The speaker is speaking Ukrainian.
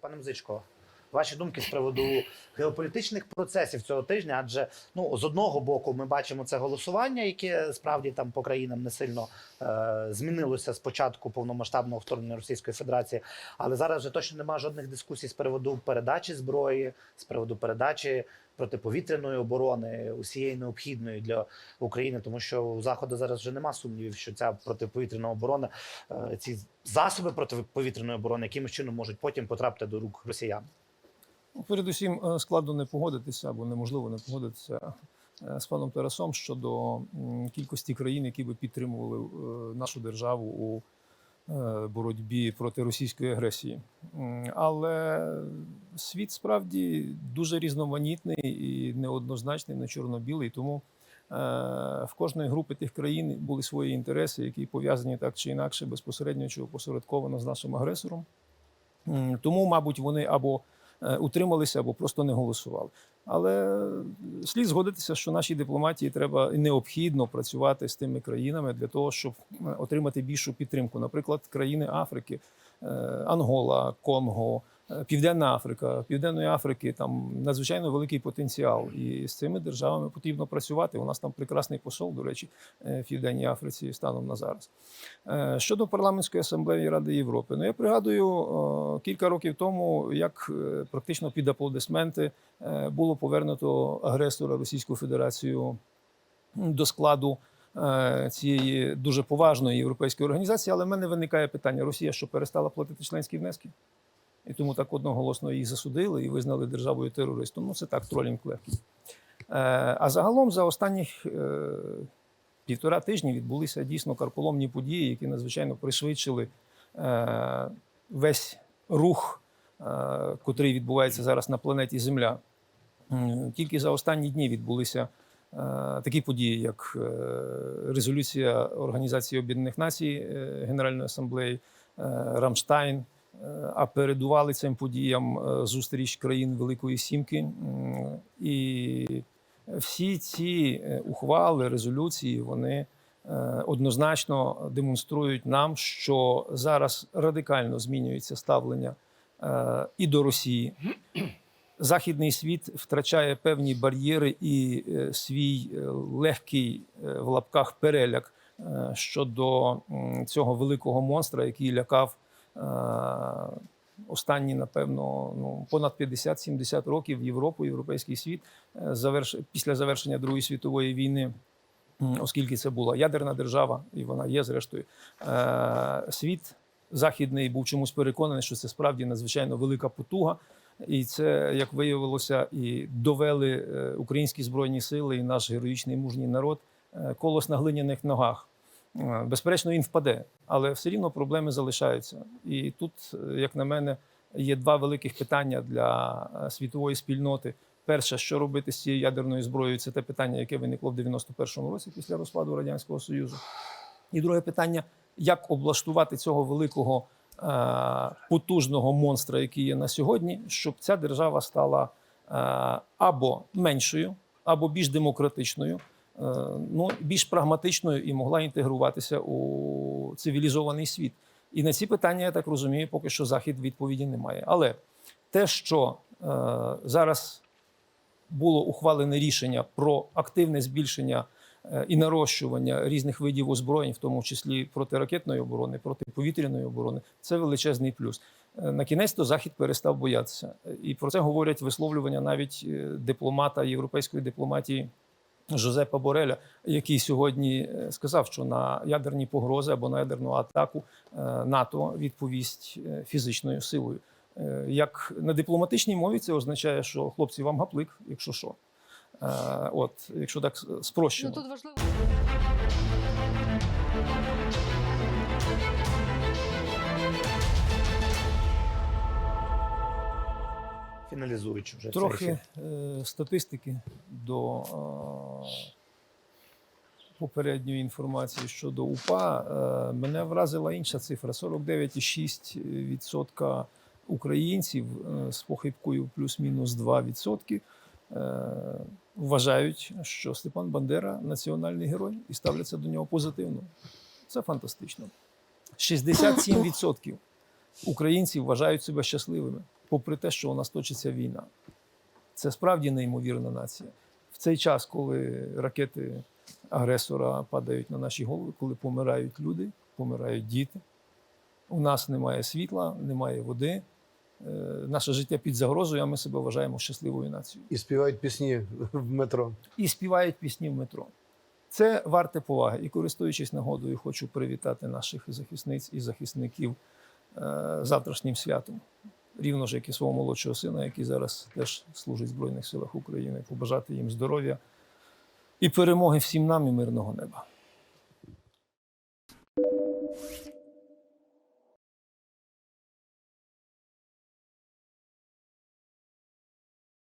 Pan Muzyczko, ваші думки з приводу геополітичних процесів цього тижня? Адже ну з одного боку ми бачимо це голосування, яке справді там по країнам не сильно е, змінилося з початку повномасштабного вторгнення Російської Федерації, але зараз вже точно немає жодних дискусій з приводу передачі зброї, з приводу передачі протиповітряної оборони, усієї необхідної для України, тому що у заходу зараз вже нема сумнівів, що ця протиповітряна оборона, е, ці засоби протиповітряної оборони, якимось чином можуть потім потрапити до рук росіян. Ну, Передусім, е, складно не погодитися або неможливо не погодитися е, з паном Тарасом щодо кількості країн, які би підтримували е, нашу державу у боротьбі проти російської агресії. Але світ справді дуже різноманітний і неоднозначний, не чорно-білий. Тому в кожної групи тих країн були свої інтереси, які пов'язані так чи інакше безпосередньо чи опосередковано з нашим агресором. Тому, мабуть, вони або утрималися, або просто не голосували. Але слід згодитися, що нашій дипломатії треба необхідно працювати з тими країнами для того, щоб е, отримати більшу підтримку. Наприклад, країни Африки, е, Ангола, Конго, е, Південна Африка. Південної Африки там надзвичайно великий потенціал, і з цими державами потрібно працювати. У нас там прекрасний посол, до речі, е, в Південній Африці станом на зараз. Е, Щодо парламентської асамблеї Ради Європи, ну я пригадую е, кілька років тому, як е, практично під аплодисменти е, було повернуто агресора Російську Федерацію до складу е, цієї дуже поважної європейської організації. Але в мене виникає питання: Росія що перестала платити членські внески? І тому так одноголосно її засудили і визнали державою терористом. Ну це так, тролінг легкий. Е, А загалом за останніх е, півтора тижні відбулися дійсно карколомні події, які надзвичайно пришвидшили е, весь рух, котрий відбувається зараз на планеті Земля. Тільки за останні дні відбулися такі події, як резолюція Організації Об'єднаних Націй Генеральної асамблеї, Рамштайн. А передували цим подіям е, зустріч країн Великої Сімки. І всі ці е, ухвали, резолюції, вони е, однозначно демонструють нам, що зараз радикально змінюється ставлення і до Росії. Західний світ втрачає певні бар'єри і свій легкий в лапках переляк щодо цього великого монстра, який лякав останні, напевно, ну, понад 50-70 років Європу, європейський світ е, заверш... після завершення Другої світової війни. Оскільки це була ядерна держава, і вона є зрештою, е, світ західний був чомусь переконаний, що це справді надзвичайно велика потуга, і це, як виявилося, і довели е, українські збройні сили і наш героїчний мужній народ е, колос на глиняних ногах. Е, Безперечно, він впаде, але все рівно проблеми залишаються. І тут, е, як на мене, є два великих питання для е, світової спільноти. Перше, що робити з цією ядерною зброєю, це те питання, яке виникло в 91-му році після розпаду радянського союзу. І друге питання: як облаштувати цього великого потужного монстра, який є на сьогодні, щоб ця держава стала або меншою, або більш демократичною, ну більш прагматичною і могла інтегруватися у цивілізований світ. І на ці питання, я так розумію, поки що захід відповіді немає. Але те, що е, зараз було ухвалене рішення про активне збільшення е, і нарощування різних видів озброєнь, в тому числі протиракетної оборони, протиповітряної оборони, це величезний плюс. Е, На кінець то захід перестав боятися, і про це говорять висловлювання навіть е, дипломата європейської дипломатії. Жозепа Бореля, який сьогодні е, сказав, що на ядерні погрози або на ядерну атаку е, НАТО відповість е, фізичною силою. Як на дипломатичній мові це означає, що хлопці вам гаплик, якщо що. От, якщо так спрощено. Ну тут важливо. Фіналізуючи вже Трохи е, статистики до е, попередньої інформації щодо УПА. Е, мене вразила інша цифра: 49,6% українців е, з похибкою плюс-мінус 2% е, вважають, що Степан Бандера національний герой і ставляться до нього позитивно. Це фантастично. 67%. українці вважають себе щасливими, попри те, що у нас точиться війна. Це справді неймовірна нація. В цей час, коли ракети агресора падають на наші голови, коли помирають люди, помирають діти, у нас немає світла, немає води, е, наше життя під загрозою, а ми себе вважаємо щасливою нацією. І співають пісні в метро. І співають пісні в метро. Це варте поваги. І користуючись нагодою, хочу привітати наших захисниць і захисників е, завтрашнім святом. Рівно ж як і свого молодшого сина, який зараз теж служить в Збройних силах України, побажати їм здоров'я і перемоги всім нам і мирного неба.